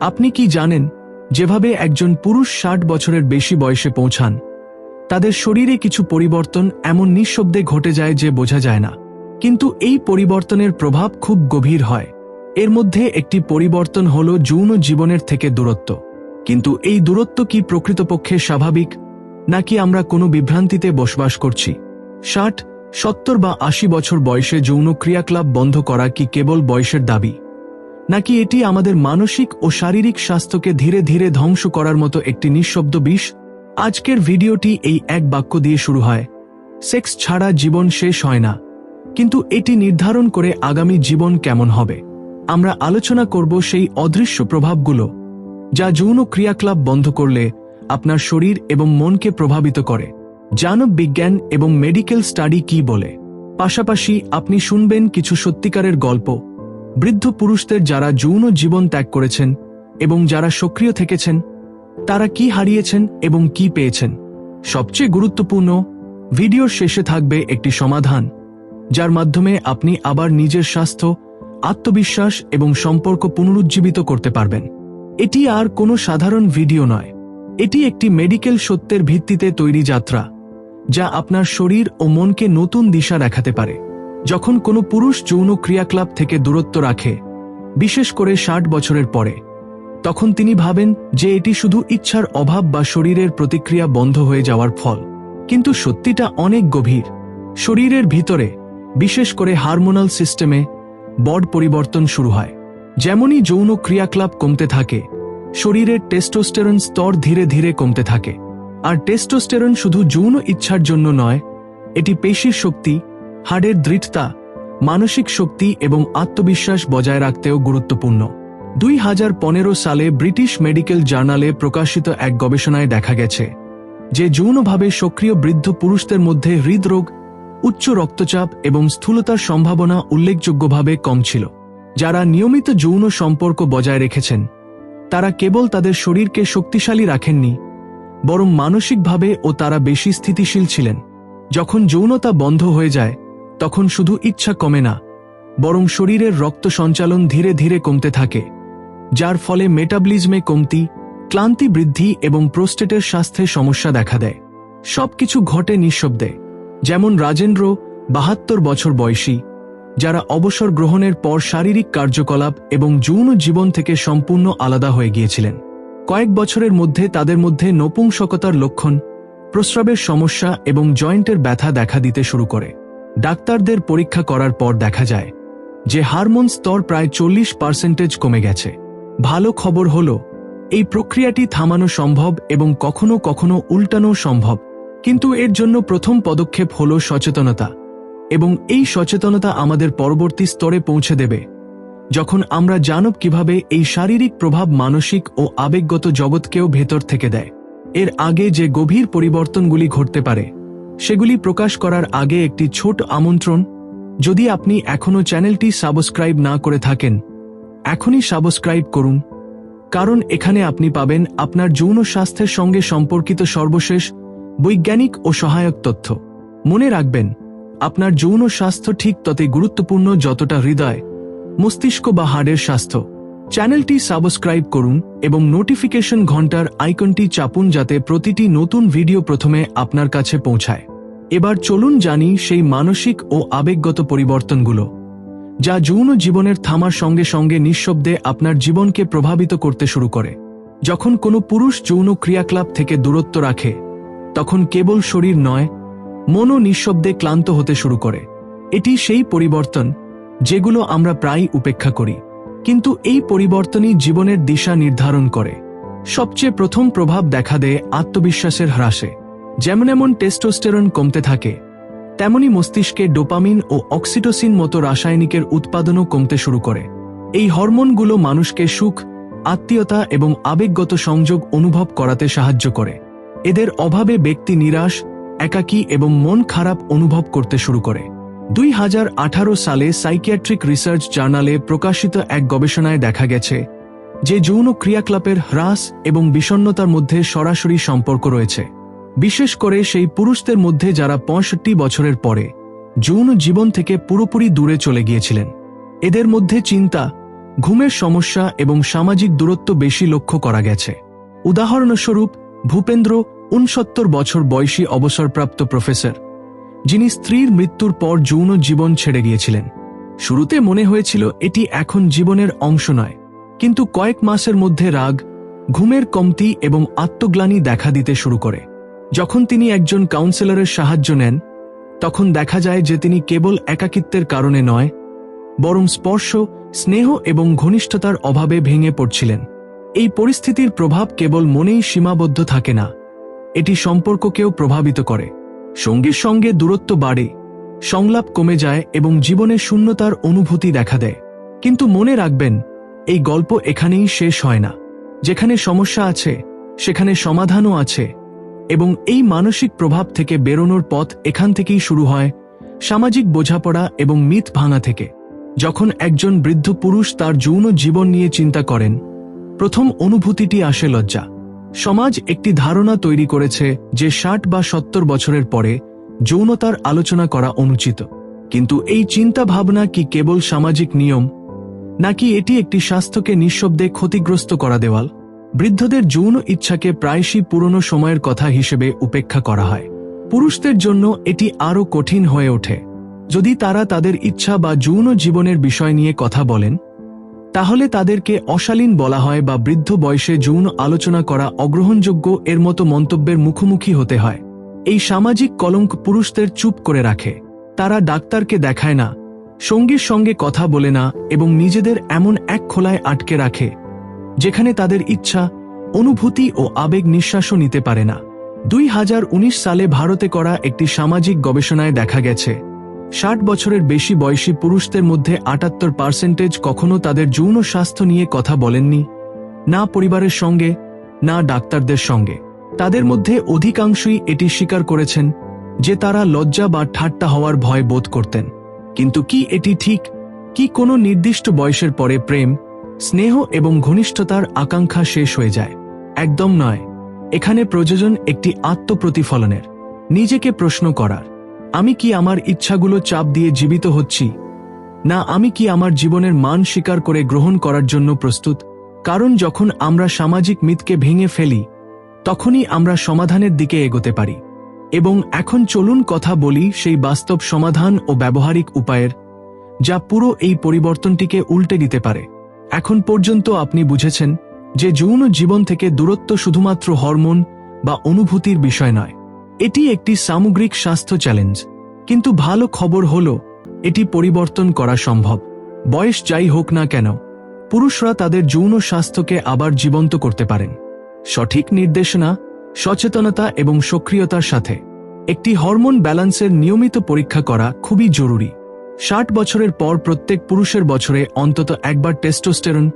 আপনি কি জানেন, যেভাবে একজন পুরুষ ষাট বছরের বেশি বয়সে পৌঁছান, তাদের শরীরে কিছু পরিবর্তন এমন নিঃশব্দে ঘটে যায় যে বোঝা যায় না। কিন্তু এই পরিবর্তনের প্রভাব খুব গভীর হয়। এর মধ্যে একটি পরিবর্তন হল যৌন জীবনের থেকে দূরত্ব। কিন্তু এই দূরত্ব কি প্রকৃতপক্ষে স্বাভাবিক, নাকি আমরা কোনো বিভ্রান্তিতে বসবাস করছি? ষাট, সত্তর বা আশি বছর বয়সে যৌন ক্রিয়াকলাপ বন্ধ করা কি কেবল বয়সের দাবি? নাকি এটি আমাদের মানসিক ও শারীরিক স্বাস্থ্যকে ধীরে ধীরে ধ্বংস করার মতো একটি নিঃশব্দ বিষ? আজকের ভিডিওটি এই এক বাক্য দিয়ে শুরু হয়। সেক্স ছাড়া জীবন শেষ হয় না। কিন্তু এটি নির্ধারণ করে আগামী জীবন কেমন হবে? আমরা আলোচনা করব সেই অদৃশ্য প্রভাবগুলো, যা যৌন ক্রিয়াকলাপ বন্ধ করলে আপনার শরীর এবং মনকে প্রভাবিত করে। জানব বিজ্ঞান এবং মেডিকেল স্টাডি কি বলে। পাশাপাশি আপনি শুনবেন কিছু সত্যিকারের গল্প। বৃদ্ধ পুরুষদের যারা যৌন জীবন ত্যাগ করেছেন এবং যারা সক্রিয় থেকেছেন, তারা কি হারিয়েছেন এবং কি পেয়েছেন? সবচেয়ে গুরুত্বপূর্ণ ভিডিওর শেষে থাকবে একটি সমাধান, যার মাধ্যমে আপনি আবার নিজের স্বাস্থ্য, আত্মবিশ্বাস এবং সম্পর্ক পুনরুজ্জীবিত করতে পারবেন। এটি আর কোনো সাধারণ ভিডিও নয়। এটি একটি মেডিকেল সত্যের ভিত্তিতে তৈরি যাত্রা, যা আপনার শরীর ও মনকে নতুন দিশা দেখাতে পারে। যখন কোনো পুরুষ যৌন ক্রিয়াকলাপ থেকে দূরত্ব রাখে, বিশেষ করে ষাট বছরের পরে, তখন তিনি ভাবেন যে এটি শুধু ইচ্ছার অভাব বা শরীরের প্রতিক্রিয়া বন্ধ হয়ে যাওয়ার ফল। কিন্তু সত্যিটা অনেক গভীর। শরীরের ভিতরে, বিশেষ করে হারমোনাল সিস্টেমে, বড পরিবর্তন শুরু হয়। যেমনই যৌন ক্রিয়াকলাপ কমতে থাকে, শরীরের টেস্টোস্টেরন স্তর ধীরে ধীরে কমতে থাকে। আর টেস্টোস্টেরন শুধু যৌন ইচ্ছার জন্য নয়, এটি পেশির শক্তি হাড়ের দৃঢ়তা, মানসিক শক্তি এবং আত্মবিশ্বাস বজায় রাখতেও গুরুত্বপূর্ণ। দুই হাজার পনেরো সালে ব্রিটিশ মেডিকেল জার্নালে প্রকাশিত এক গবেষণায় দেখা গেছে যে যৌনভাবে সক্রিয় বৃদ্ধ পুরুষদের মধ্যে হৃদরোগ, উচ্চ রক্তচাপ এবং স্থূলতার সম্ভাবনা উল্লেখযোগ্যভাবে কম ছিল। যারা নিয়মিত যৌন সম্পর্ক বজায় রেখেছেন, তারা কেবল তাদের শরীরকে শক্তিশালী রাখেননি, বরং মানসিকভাবে ও তারা বেশি স্থিতিশীল ছিলেন। যখন যৌনতা বন্ধ হয়ে যায় তখন শুধু ইচ্ছা কমে না, বরং শরীরের রক্ত সঞ্চালন ধীরে ধীরে কমতে থাকে, যার ফলে মেটাবলিজমে কমতি, ক্লান্তি বৃদ্ধি এবং প্রোস্টেটের স্বাস্থ্যে সমস্যা দেখা দেয়। সবকিছু ঘটে নিঃশব্দে, যেমন রাজেন্দ্র বাহাত্তর বছর বয়সী, যারা অবসর গ্রহণের পর শারীরিক কার্যকলাপ এবং যৌন জীবন থেকে সম্পূর্ণ আলাদা হয়ে গিয়েছিলেন। কয়েক বছরের মধ্যে তাদের মধ্যে নপুংসকতার লক্ষণ, প্রস্রাবের সমস্যা এবং জয়েন্টের ব্যথা দেখা দিতে শুরু করে। ডাক্তারদের পরীক্ষা করার পর দেখা যায় যে হারমোন স্তর প্রায় চল্লিশ পার্সেন্টেজ কমে গেছে। ভালো খবর হল, এই প্রক্রিয়াটি থামানো সম্ভব এবং কখনো কখনো উল্টানো সম্ভব, কিন্তু এর জন্য প্রথম পদক্ষেপ হল সচেতনতা এবং এই সচেতনতা আমাদের পরবর্তী স্তরে পৌঁছে দেবে। যখন আমরা জানব কীভাবে এই শারীরিক প্রভাব মানসিক ও আবেগগত জগৎকেও ভেতর থেকে দেয়, এর আগে যে গভীর পরিবর্তনগুলি ঘটতে পারে। সেগুলি প্রকাশ করার আগে একটি ছোট আমন্ত্রণ, যদি আপনি এখনও চ্যানেলটি সাবস্ক্রাইব না করে থাকেন, এখনই সাবস্ক্রাইব করুন, কারণ এখানে আপনি পাবেন আপনার যৌন স্বাস্থ্যের সঙ্গে সম্পর্কিত সর্বশেষ বৈজ্ঞানিক ও সহায়ক তথ্য। মনে রাখবেন, আপনার যৌন স্বাস্থ্য ঠিক ততই গুরুত্বপূর্ণ যতটা হৃদয়, মস্তিষ্ক বা হাড়ের স্বাস্থ্য। চ্যানেলটি সাবস্ক্রাইব করুন এবং নোটিফিকেশন ঘণ্টার আইকনটি চাপুন যাতে প্রতিটি নতুন ভিডিও প্রথমে আপনার কাছে পৌঁছায়। এবার চলুন জানি সেই মানসিক ও আবেগগত পরিবর্তনগুলো, যা যৌন জীবনের থামার সঙ্গে সঙ্গে নিঃশব্দে আপনার জীবনকে প্রভাবিত করতে শুরু করে। যখন কোনো পুরুষ যৌন ক্রিয়াকলাপ থেকে দূরত্ব রাখে, তখন কেবল শরীর নয়, মনও নিঃশব্দে ক্লান্ত হতে শুরু করে। এটি সেই পরিবর্তন যেগুলো আমরা প্রায় উপেক্ষা করি। কিন্তু এই পরিবর্তনই জীবনের দিশা নির্ধারণ করে। সবচেয়ে প্রথম প্রভাব দেখা দেয় আত্মবিশ্বাসের হ্রাসে। যেমন এমন টেস্টোস্টেরন কমতে থাকে, তেমনি মস্তিষ্কে ডোপামিন ও অক্সিটোসিন মতো রাসায়নিকের উৎপাদনও কমতে শুরু করে। এই হরমোনগুলো মানুষকে সুখ, আত্মীয়তা এবং আবেগগত সংযোগ অনুভব করাতে সাহায্য করে। এদের অভাবে ব্যক্তি নিরাশ, একাকী এবং মন খারাপ অনুভব করতে শুরু করে। দুই হাজার আঠারো সালে সাইকিয়াট্রিক রিসার্চ জার্নালে প্রকাশিত এক গবেষণায় দেখা গেছে যে যৌন ক্রিয়াকলাপের হ্রাস এবং বিষণ্নতার মধ্যে সরাসরি সম্পর্ক রয়েছে। বিশেষ করে সেই পুরুষদের মধ্যে যারা পঁয়ষট্টি বছরের পরে যৌন জীবন থেকে পুরোপুরি দূরে চলে গিয়েছিলেন। এদের মধ্যে চিন্তা, ঘুমের সমস্যা এবং সামাজিক দূরত্ব বেশি লক্ষ্য করা গেছে। উদাহরণস্বরূপ, ভূপেন্দ্র উনসত্তর বছর বয়সী অবসরপ্রাপ্ত প্রফেসর। যিনি স্ত্রীর মৃত্যুর পর যৌন জীবন ছেড়ে গিয়েছিলেন। শুরুতে মনে হয়েছিল এটি এখন জীবনের অংশ নয়, কিন্তু কয়েক মাসের মধ্যে রাগ, ঘুমের কমতি এবং আত্মগ্লানি দেখা দিতে শুরু করে। যখন তিনি একজন কাউন্সেলরের সাহায্য নেন, তখন দেখা যায় যে তিনি কেবল একাকিত্বের কারণে নয়, বরং স্পর্শ, স্নেহ এবং ঘনিষ্ঠতার অভাবে ভেঙে পড়ছিলেন। এই পরিস্থিতির প্রভাব কেবল মনেই সীমাবদ্ধ থাকে না, এটি সম্পর্ককেও প্রভাবিত করে। সঙ্গীর সঙ্গে দূরত্ব বাড়ে, সংলাপ কমে যায় এবং জীবনে শূন্যতার অনুভূতি দেখা দেয়। কিন্তু মনে রাখবেন, এই গল্প এখানেই শেষ হয় না। যেখানে সমস্যা আছে, সেখানে সমাধানও আছে এবং এই মানসিক প্রভাব থেকে বেরোনোর পথ এখান থেকেই শুরু হয়, সামাজিক বোঝাপড়া এবং মিথ ভাঙা থেকে। যখন একজন বৃদ্ধ পুরুষ তার যৌন জীবন নিয়ে চিন্তা করেন, প্রথম অনুভূতিটি আসে লজ্জা। সমাজ একটি ধারণা তৈরি করেছে যে ষাট বা সত্তর বছরের পরে যৌনতার আলোচনা করা অনুচিত। কিন্তু এই চিন্তা ভাবনা কি কেবল সামাজিক নিয়ম, নাকি এটি একটি স্বাস্থ্যকে নিঃশব্দে ক্ষতিগ্রস্ত করা দেওয়াল? বৃদ্ধদের যৌন ইচ্ছাকে প্রায়শই পুরনো সময়ের কথা হিসেবে উপেক্ষা করা হয়। পুরুষদের জন্য এটি আরও কঠিন হয়ে ওঠে। যদি তারা তাদের ইচ্ছা বা যৌন জীবনের বিষয় নিয়ে কথা বলেন তাহলে তাদেরকে অশালীন বলা হয় বা বৃদ্ধ বয়সে যৌন আলোচনা করা অগ্রহণযোগ্য এর মতো মন্তব্যের মুখোমুখি হতে হয়। এই সামাজিক কলঙ্ক পুরুষদের চুপ করে রাখে। তারা ডাক্তারকে দেখায় না, সঙ্গীর সঙ্গে কথা বলে না এবং নিজেদের এমন এক খোলায় আটকে রাখে, যেখানে তাদের ইচ্ছা, অনুভূতি ও আবেগ নিঃশ্বাসও নিতে পারে না। দুই হাজার উনিশ সালে ভারতে করা একটি সামাজিক গবেষণায় দেখা গেছে ষাট বছরের বেশি বয়সী পুরুষদের মধ্যে আটাত্তর পার্সেন্টেজ কখনো তাদের যৌন স্বাস্থ্য নিয়ে কথা বলেননি, না পরিবারের সঙ্গে, না ডাক্তারদের সঙ্গে। তাদের মধ্যে অধিকাংশই এটি স্বীকার করেছেন যে তারা লজ্জা বা ঠাট্টা হওয়ার ভয় বোধ করতেন। কিন্তু কি এটি ঠিক? কি কোনো নির্দিষ্ট বয়সের পরে প্রেম, স্নেহ এবং ঘনিষ্ঠতার আকাঙ্ক্ষা শেষ হয়ে যায়? একদম নয়। এখানে প্রযোজন একটি আত্মপ্রতিফলনের। নিজেকে প্রশ্ন করার। আমি কি আমার ইচ্ছাগুলো চাপ দিয়ে জীবিত হচ্ছি? না, আমি কি আমার জীবনের মান স্বীকার করে গ্রহণ করার জন্য প্রস্তুত? কারণ যখন আমরা সামাজিক মিথকে ভেঙে ফেলি, তখনই আমরা সমাধানের দিকে এগোতে পারি। এবং এখন চলুন কথা বলি সেই বাস্তব সমাধান ও ব্যবহারিক উপায়ের, যা পুরো এই পরিবর্তনটিকে উল্টে দিতে পারে। এখন পর্যন্ত আপনি বুঝেছেন যে যৌন জীবন থেকে দূরত্ব শুধুমাত্র হরমোন বা অনুভূতির বিষয় নয়। এটি একটি সামগ্রিক স্বাস্থ্য চ্যালেঞ্জ। কিন্তু ভালো খবর হল, এটি পরিবর্তন করা সম্ভব। বয়স যাই হোক না কেন, পুরুষরা তাদের যৌন স্বাস্থ্যকে আবার জীবন্ত করতে পারেন। সঠিক নির্দেশনা, সচেতনতা এবং সক্রিয়তার সাথে। একটি হরমোন ব্যালান্সের নিয়মিত পরীক্ষা করা খুবই জরুরি। ষাট বছরের পর প্রত্যেক পুরুষের বছরে অন্তত একবার টেস্টোস্টেরন,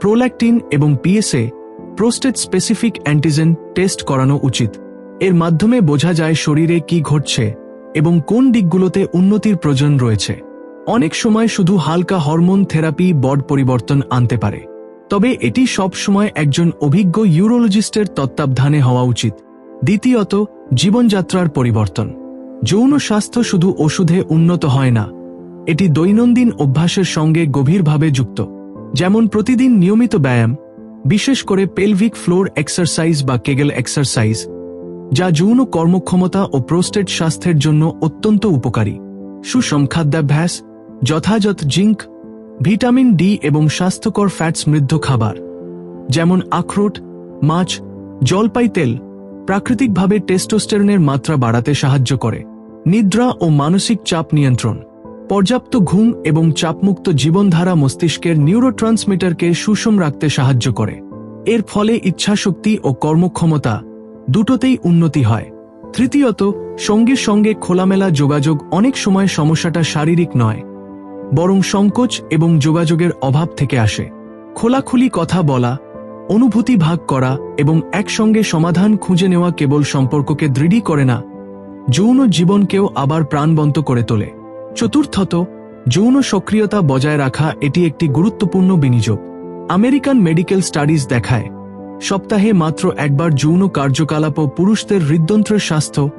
প্রোল্যাক্টিন এবং PSA prostate specific antigen test করানো উচিত। এর মাধ্যমে বোঝা যায় শরীরে কি ঘটছে এবং কোন দিকগুলোতে উন্নতির প্রয়োজন রয়েছে। অনেক সময় শুধু হালকা হরমোন থেরাপি বড পরিবর্তন আনতে পারে। তবে এটি সব সময় একজন অভিজ্ঞ ইউরোলজিস্টের তত্ত্বাবধানে হওয়া উচিত। দ্বিতীয়ত, জীবনযাত্রার পরিবর্তন। যৌন স্বাস্থ্য শুধু ওষুধে উন্নত হয় না, এটি দৈনন্দিন অভ্যাসের সঙ্গে গভীরভাবে যুক্ত। যেমন প্রতিদিন নিয়মিত ব্যায়াম, বিশেষ করে পেলভিক ফ্লোর এক্সারসাইজ বা কেগেল এক্সারসাইজ যা যৌন কর্মক্ষমতা ও প্রোস্টেট স্বাস্থ্যের জন্য অত্যন্ত উপকারী। সুষম খাদ্যাভ্যাস, যথাযথ জিঙ্ক, ভিটামিন ডি এবং স্বাস্থ্যকর ফ্যাট সমৃদ্ধ খাবার, যেমন আখরোট, মাছ, জলপাই তেল, প্রাকৃতিকভাবে টেস্টোস্টেরনের মাত্রা বাড়াতে সাহায্য করে। নিদ্রা ও মানসিক চাপ নিয়ন্ত্রণ, পর্যাপ্ত ঘুম এবং চাপমুক্ত জীবনধারা মস্তিষ্কের নিউরোট্রান্সমিটারকে সুষম রাখতে সাহায্য করে। এর ফলে ইচ্ছাশক্তি ও কর্মক্ষমতা দুটোতেই উন্নতি হয়। তৃতীয়ত, সঙ্গীর সঙ্গে খোলামেলা যোগাযোগ অনেক সময় সমস্যাটা শারীরিক নয়, বরং সংকোচ এবং যোগাযোগের অভাব থেকে আসে। খোলাখুলি কথা বলা, অনুভূতি ভাগ করা এবং একসঙ্গে সমাধান খুঁজে নেওয়া কেবল সম্পর্ককে দৃঢ়ই করে না, যৌন জীবনকেও আবার প্রাণবন্ত করে তোলে। চতুর্থত, যৌন সক্রিয়তা বজায় রাখা এটি একটি গুরুত্বপূর্ণ বিনিয়োগ। আমেরিকান মেডিকেল স্টাডিজ দেখায় সপ্তাহে মাত্র একবার যৌন কার্যকলাপও পুরুষদের হৃদযন্ত্রের স্বাস্থ্য,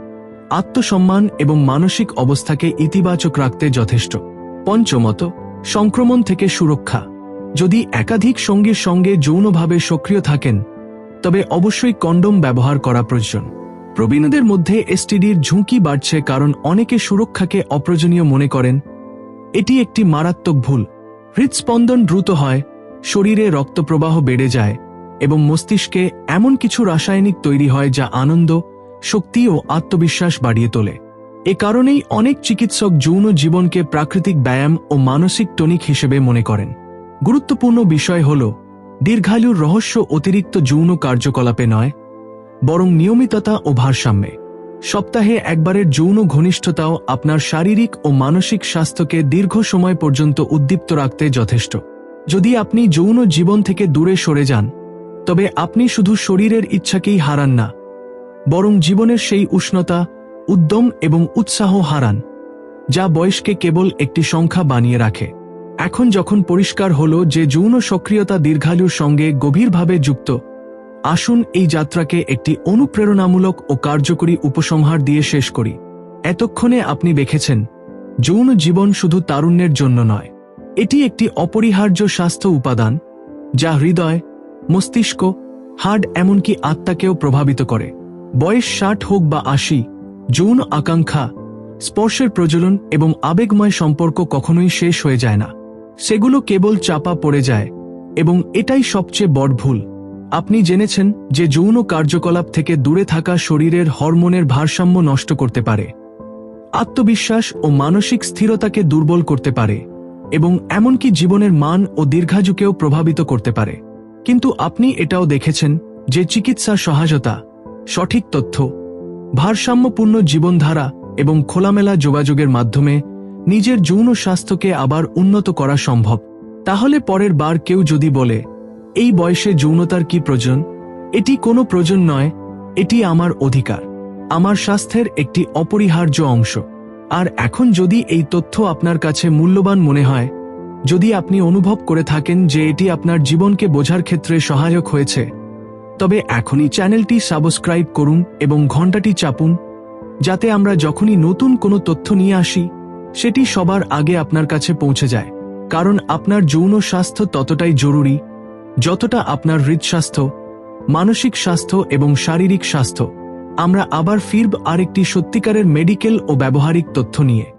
আত্মসম্মান এবং মানসিক অবস্থাকে ইতিবাচক রাখতে যথেষ্ট। পঞ্চমত, সংক্রমণ থেকে সুরক্ষা। যদি একাধিক সঙ্গীর সঙ্গে যৌনভাবে সক্রিয় থাকেন, তবে অবশ্যই কন্ডোম ব্যবহার করা প্রয়োজন। প্রবীণদের মধ্যে এসটিডির ঝুঁকি বাড়ছে কারণ অনেকে সুরক্ষাকে অপ্রয়োজনীয় মনে করেন। এটি একটি মারাত্মক ভুল। হৃদস্পন্দন দ্রুত হয়, শরীরে রক্তপ্রবাহ বেড়ে যায় এবং মস্তিষ্কে এমন কিছু রাসায়নিক তৈরি হয় যা আনন্দ, শক্তি ও আত্মবিশ্বাস বাড়িয়ে তোলে। এ কারণেই অনেক চিকিৎসক যৌন জীবনকে প্রাকৃতিক ব্যায়াম ও মানসিক টনিক হিসেবে মনে করেন। গুরুত্বপূর্ণ বিষয় হল, দীর্ঘায়ুর রহস্য অতিরিক্ত যৌন কার্যকলাপে নয়, বরং নিয়মিততা ও ভারসাম্যে। সপ্তাহে একবারের যৌন ঘনিষ্ঠতাও আপনার শারীরিক ও মানসিক স্বাস্থ্যকে দীর্ঘ সময় পর্যন্ত উদ্দীপ্ত রাখতে যথেষ্ট। যদি আপনি যৌন জীবন থেকে দূরে সরে যান তবে আপনি শুধু শরীরের ইচ্ছাকেই হারান না, বরং জীবনের সেই উষ্ণতা, উদ্যম এবং উৎসাহ হারান, যা বয়সকে কেবল একটি সংখ্যা বানিয়ে রাখে। এখন যখন পরিষ্কার হল যে যৌন সক্রিয়তা দীর্ঘায়ুর সঙ্গে গভীরভাবে যুক্ত, আসুন এই যাত্রাকে একটি অনুপ্রেরণামূলক ও কার্যকরী উপসংহার দিয়ে শেষ করি। এতক্ষণে আপনি দেখেছেন, যৌন জীবন শুধু তারুণ্যের জন্য নয়, এটি একটি অপরিহার্য স্বাস্থ্য উপাদান, যা হৃদয় মস্তিষ্ক হার্ড এমনকি আত্মাকেও প্রভাবিত করে। বয়স ষাট হোক বা আশি, যৌন আকাঙ্ক্ষা, স্পর্শের প্রজ্বলন এবং আবেগময় সম্পর্ক কখনোই শেষ হয়ে যায় না। সেগুলো কেবল চাপা পড়ে যায় এবং এটাই সবচেয়ে বড় ভুল। আপনি জেনেছেন যে যৌন কার্যকলাপ থেকে দূরে থাকা শরীরের হরমোনের ভারসাম্য নষ্ট করতে পারে। আত্মবিশ্বাস ও মানসিক স্থিরতাকে দুর্বল করতে পারে এবং এমনকি জীবনের মান ও দীর্ঘাযুকেও প্রভাবিত করতে পারে। কিন্তু আপনি এটাও দেখেছেন যে চিকিৎসা সহায়তা সঠিক তথ্য, ভারসাম্যপূর্ণ জীবনধারা এবং খোলামেলা যোগাযোগের মাধ্যমে নিজের যৌন স্বাস্থ্যকে আবার উন্নত করা সম্ভব। তাহলে পরের বার কেউ যদি বলে, এই বয়সে যৌনতার কি প্রয়োজন? এটি কোনো প্রয়োজন নয়, এটি আমার অধিকার, আমার স্বাস্থ্যের একটি অপরিহার্য অংশ। আর এখন যদি এই তথ্য আপনার কাছে মূল্যবান মনে হয় যদি আপনি অনুভব করে থাকেন যে এটি আপনার জীবনকে বোঝার ক্ষেত্রে সহায়ক হয়েছে, তবে এখনই চ্যানেলটি সাবস্ক্রাইব করুন এবং ঘন্টাটি চাপুন, যাতে আমরা যখনই নতুন কোনো তথ্য নিয়ে আসি, সেটি সবার আগে আপনার কাছে পৌঁছে যায়। কারণ আপনার যৌন স্বাস্থ্য ততটাই জরুরি, যতটা আপনার হৃদস্বাস্থ্য, মানসিক স্বাস্থ্য এবং শারীরিক স্বাস্থ্য। আমরা আবার ফিরব আরেকটি সত্যিকারের মেডিকেল ও ব্যবহারিক তথ্য নিয়ে।